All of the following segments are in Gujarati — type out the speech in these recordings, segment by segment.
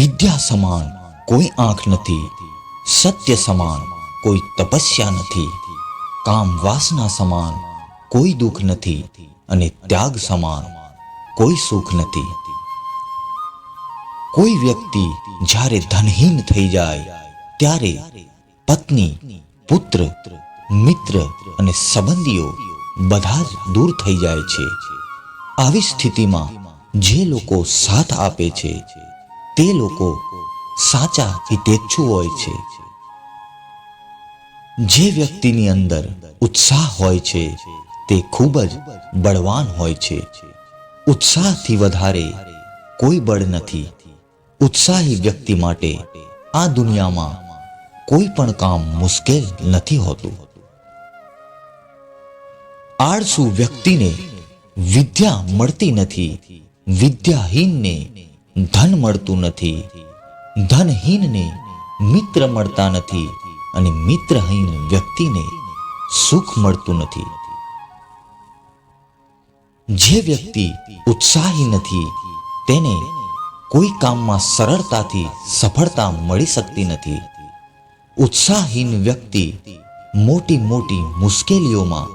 વિદ્યા સમાન કોઈ આંખ નથી, સત્ય સમાન કોઈ તપસ્યા નથી, કામ વાસના સમાન કોઈ દુઃખ નથી અને ત્યાગ સમાન કોઈ સુખ નથી. કોઈ વ્યક્તિ જ્યારે ધનહીન થઈ જાય, ત્યારે પત્ની, પુત્ર, મિત્ર અને સંબંધીઓ બધા જ દૂર થઈ જાય છે. આવી સ્થિતિમાં જે લોકો સાથ આપે છે તે લોકો સાચા હિતેચ્છુ હોય છે. જે વ્યક્તિની અંદર ઉત્સાહ હોય છે, તે ખૂબ જ બળવાન હોય છે. ઉત્સાહથી વધારે કોઈ બળ નથી. ઉત્સાહી વ્યક્તિ માટે આ દુનિયામાં કોઈ પણ કામ મુશ્કેલ નથી હોતું. આળસુ વ્યક્તિને વિદ્યા મળતી નથી. વિદ્યાહીનને ધન મળતું નથી. ધનહીનને મિત્ર મળતા નથી અને મિત્રહીન વ્યક્તિને સુખ મળતું નથી. જે વ્યક્તિ ઉત્સાહી નથી, તેને કોઈ કામમાં સરળતાથી સફળતા મળી શકતી નથી. ઉત્સાહહીન વ્યક્તિ મોટી મોટી મુશ્કેલીઓમાં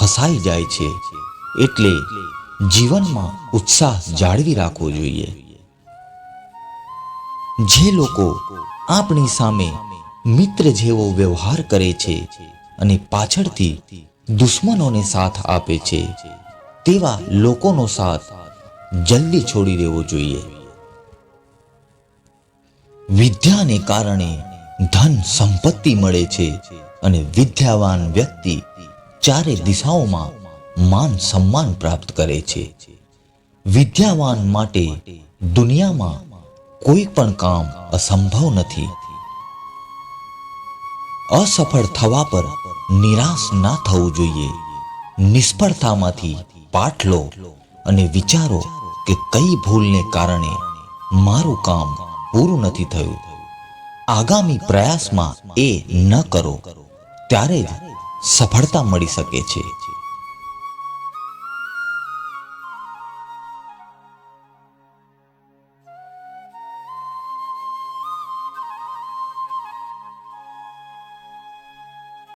ફસાઈ જાય છે. એટલે જીવનમાં ઉત્સાહ જાળવી રાખવો જોઈએ. જે લોકો આપણી સામે મિત્ર જેવો વ્યવહાર કરે છે અને પાછળથી દુશ્મનોને સાથ આપે છે, તેવા લોકોનો સાથ જલ્દી છોડી દેવો જોઈએ. વિદ્યાને કારણે ધન સંપત્તિ મળે છે અને વિદ્યાવાન વ્યક્તિ ચારે દિશાઓમાં માન સન્માન પ્રાપ્ત કરે છે. વિદ્યાવાન માટે દુનિયામાં કોઈ પણ કામ અસંભવ નથી. અસફળ થવા પર નિરાશ ના થવું જોઈએ. નિષ્ફળતામાંથી પાઠ લો અને વિચારો કે કઈ ભૂલને કારણે મારું કામ પૂરું નથી થયું. આગામી પ્રયાસમાં એ ન કરો. ત્યારે જ સફળતા મળી શકે છે.